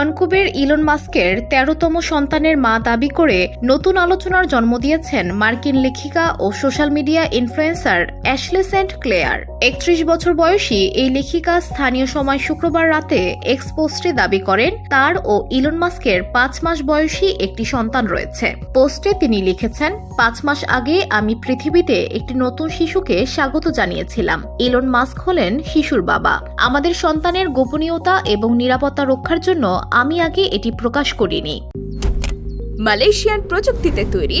ধনকুবের Elon মাস্কের তেরোতম সন্তানের মা দাবি করে নতুন আলোচনার জন্ম দিয়েছেন মার্কিন লেখিকা ও social media influencer Ashley Saint Clair. একত্রিশ বছর বয়সী এই লেখিকা স্থানীয় সময় শুক্রবার রাতে এক্স পোস্টে দাবি করেন, তার ও ইলন মাস্কের পাঁচ মাস বয়সী একটি সন্তান রয়েছে। পোস্টে তিনি লিখেছেন, পাঁচ মাস আগে আমি পৃথিবীতে একটি নতুন শিশুকে স্বাগত জানিয়েছিলাম। ইলন মাস্ক হলেন শিশুর বাবা। আমাদের সন্তানের গোপনীয়তা এবং নিরাপত্তা রক্ষার জন্য আমি আগে এটি প্রকাশ করিনি। মালয়েশিয়ান প্রযুক্তিতে তৈরি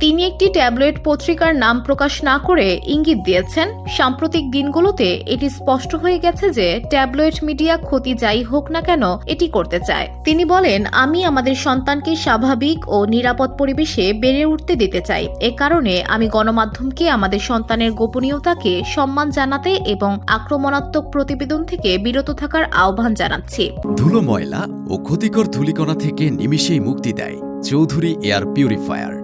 তিনি একটি ট্যাবলেট পত্রিকার নাম প্রকাশ না করে ইঙ্গিত দিয়েছেন। সাম্প্রতিক দিনগুলোতে এটি স্পষ্ট হয়ে গেছে যে ট্যাবলেট মিডিয়া ক্ষতি যাই হোক না কেন এটি করতে চায়। তিনি বলেন, আমি আমাদের সন্তানকে স্বাভাবিক ও নিরাপদ পরিবেশে বেড়ে উঠতে দিতে চাই। এ কারণে আমি গণমাধ্যমকে আমাদের সন্তানের গোপনীয়তাকে সম্মান জানাতে এবং আক্রমণাত্মক প্রতিবেদন থেকে বিরত থাকার আহ্বান জানাচ্ছি। ধুলো ময়লা ও ক্ষতিকর ধূলিকণা থেকে নিমিষেই মুক্তি দেয় চৌধুরী এয়ার পিউরিফায়ার।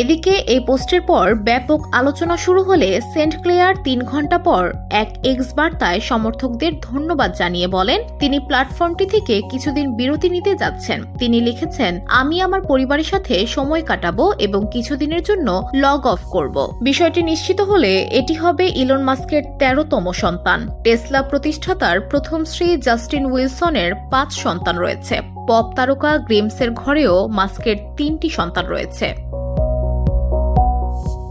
এদিকে এই পোস্টের পর ব্যাপক আলোচনা শুরু হলে সেন্ট ক্লেয়ার তিন ঘণ্টা পর এক এক্স বার্তায় সমর্থকদের ধন্যবাদ জানিয়ে বলেন, তিনি প্ল্যাটফর্মটি থেকে কিছুদিন বিরতি নিতে যাচ্ছেন। তিনি লিখেছেন, আমি আমার পরিবারের সাথে সময় কাটাবো এবং কিছুদিনের জন্য লগ অফ করব। বিষয়টি নিশ্চিত হলে এটি হবে ইলন মাস্কের তেরোতম সন্তান। টেসলা প্রতিষ্ঠাতার প্রথম স্ত্রী জাস্টিন উইলসনের পাঁচ সন্তান রয়েছে। পপ তারকা গ্রিমসের ঘরেও মাস্কের তিনটি সন্তান রয়েছে।